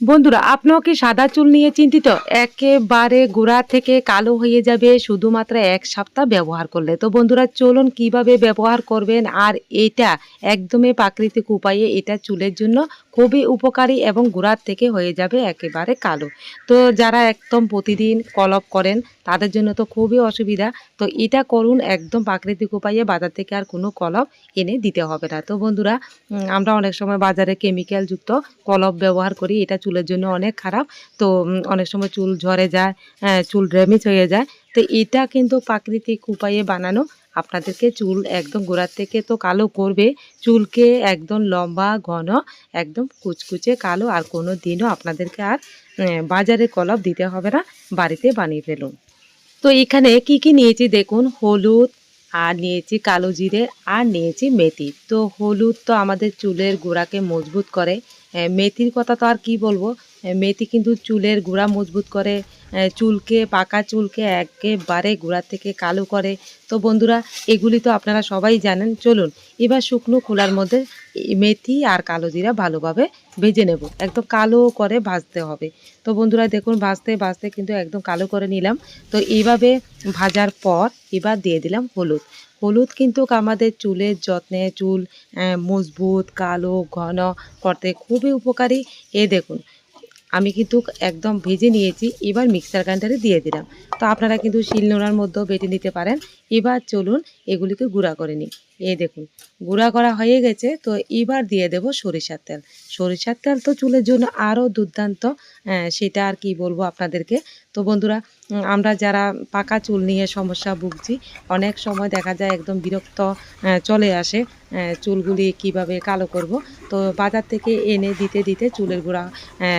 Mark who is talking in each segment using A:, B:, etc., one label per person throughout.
A: বন্ধুরা, আপনিও কি সাদা চুল নিয়ে চিন্তিত? একেবারে গোড়া থেকে কালো হয়ে যাবে, শুধুমাত্র এক সপ্তাহ ব্যবহার করলে। তো বন্ধুরা, চলুন কীভাবে ব্যবহার করবেন আর এটা একদমই প্রাকৃতিক উপায়ে এটা চুলের জন্য খুবই উপকারী এবং গোড়ার থেকে হয়ে যাবে একেবারে কালো। তো যারা একদম প্রতিদিন কলপ করেন, তাদের জন্য তো খুবই অসুবিধা। তো এটা করুন একদম প্রাকৃতিক উপায়ে, বাজার থেকে আর কোনো কলপ এনে দিতে হবে না। তো বন্ধুরা আমরা অনেক সময় বাজারে কেমিক্যাল যুক্ত কলপ ব্যবহার করি, এটা চুলের জন্য অনেক খারাপ। তো অনেক সময় চুল ঝরে যায় হ্যাঁ, চুল ড্যামেজ হয়ে যায়। তো এটা কিন্তু প্রাকৃতিক উপায়ে বানানো। আপনাদেরকে চুল একদম গোড়ার থেকে তো কালো করবে। চুলকে একদম লম্বা ঘন একদম কুচকুচে কালো। আর কোনো দিনও আপনাদেরকে আর বাজারে কলপ দিতে হবে না। বাড়িতে বানিয়ে ফেলুন। তো এখানে কি কি নিয়েছি দেখুন? হলুদ আর নিয়েছি কালো জিরে আর নিয়েছি মেথি। তো হলুদ তো আমাদের চুলের গোড়াকে মজবুত করে। মেথির কথা তো আর কি বলব? মেথি কিন্তু চুলের গোড়া মজবুত করে চুলকে, পাকা চুলকে একেবারে গোড়া থেকে কালো করে। তো বন্ধুরা, এগুলি তো আপনারা সবাই জানেন। চলুন, এবার শুকনো খোলার মধ্যে মেথি আর কালো জিরা ভালোভাবে ভেজে নেব। একদম কালো করে ভাজতে হবে। তো বন্ধুরা, দেখুন, ভাজতে ভাজতে কিন্তু একদম কালো করে নিলাম। তো এইভাবে ভাজার পর এবার দিয়ে দিলাম হলুদ। হলুদ কিন্তু আমাদের চুলের যত্নে, চুল মজবুত, কালো, ঘন করতে খুবই উপকারী। এ দেখুন আমি কিন্তু একদম ভেজে নিয়েছি, এবার মিক্সার গ্রাইন্ডারে দিয়ে দিলাম। তো আপনারা কিন্তু শিলনোড়ার মধ্যেও বেটে নিতে পারেন। এবার চলুন এগুলিকে গুঁড়া করে নিই। এই দেখুন গুঁড়া করা হয়ে গেছে তো এবার দিয়ে দেব সরিষার তেল। সরিষার তেল তো চুলের জন্য আরও দুর্দান্ত আহ, সেটা আর কি বলব আপনাদেরকে। তো বন্ধুরা আমরা যারা পাকা চুল নিয়ে সমস্যা ভুগছি অনেক সময় দেখা যায় একদম বিরক্ত আহ, চলে আসে আহ, চুলগুলি কীভাবে কালো করব। তো বাজার থেকে এনে দিতে দিতে চুলের গোড়া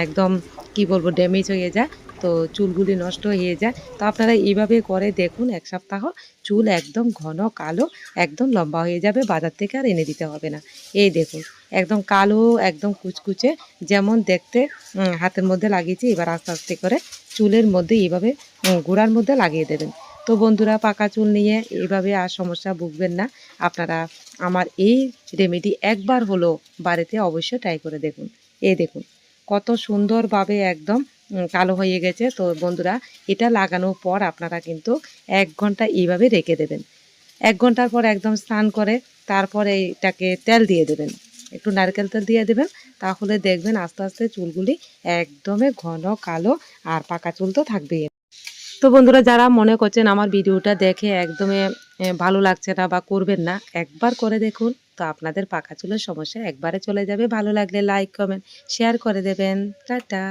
A: একদম কি বলব ড্যামেজ হয়ে যায়। তো চুলগুলি নষ্ট হয়ে যায়। তো আপনারা এইভাবে করে দেখুন, এক সপ্তাহ চুল একদম ঘন কালো, একদম লম্বা হয়ে যাবে, বাজার থেকে আর এনে দিতে হবে না। এই দেখুন, একদম কালো, একদম কুচকুচে, যেমন দেখতে হাতের মধ্যে লাগিয়েছি, এবার আস্তে আস্তে করে চুলের মধ্যে এইভাবে গোড়ার মধ্যে লাগিয়ে দেবেন। তো বন্ধুরা, পাকা চুল নিয়ে এইভাবে আর সমস্যা ভুগবেন না। আপনারা আমার এই রেমেডি একবার হলো বাড়িতে অবশ্যই ট্রাই করে দেখুন। এই দেখুন, কত সুন্দরভাবে একদম কালো হয়ে গেছে। তো বন্ধুরা এটা লাগানোর পর আপনারা কিন্তু এক ঘণ্টা এইভাবে রেখে দেবেন। এক ঘণ্টার পর একদম স্নান করে তারপরে এটাকে তেল দিয়ে দেবেন। একটু নারকেল তেল দিয়ে দেবেন তাহলে দেখবেন আস্তে আস্তে চুলগুলি একদমই ঘন কালো আর পাকা চুল তো থাকবেই। তো বন্ধুরা যারা মনে করছেন আমার ভিডিওটা দেখে একদমই এ, ভালো লাগছে না বা করবেন না একবার করে দেখুন। তো আপনাদের পাকা চুলের সমস্যা একবারে চলে যাবে। ভালো লাগলে লাইক কমেন্ট শেয়ার করে দেবেন। টাটা।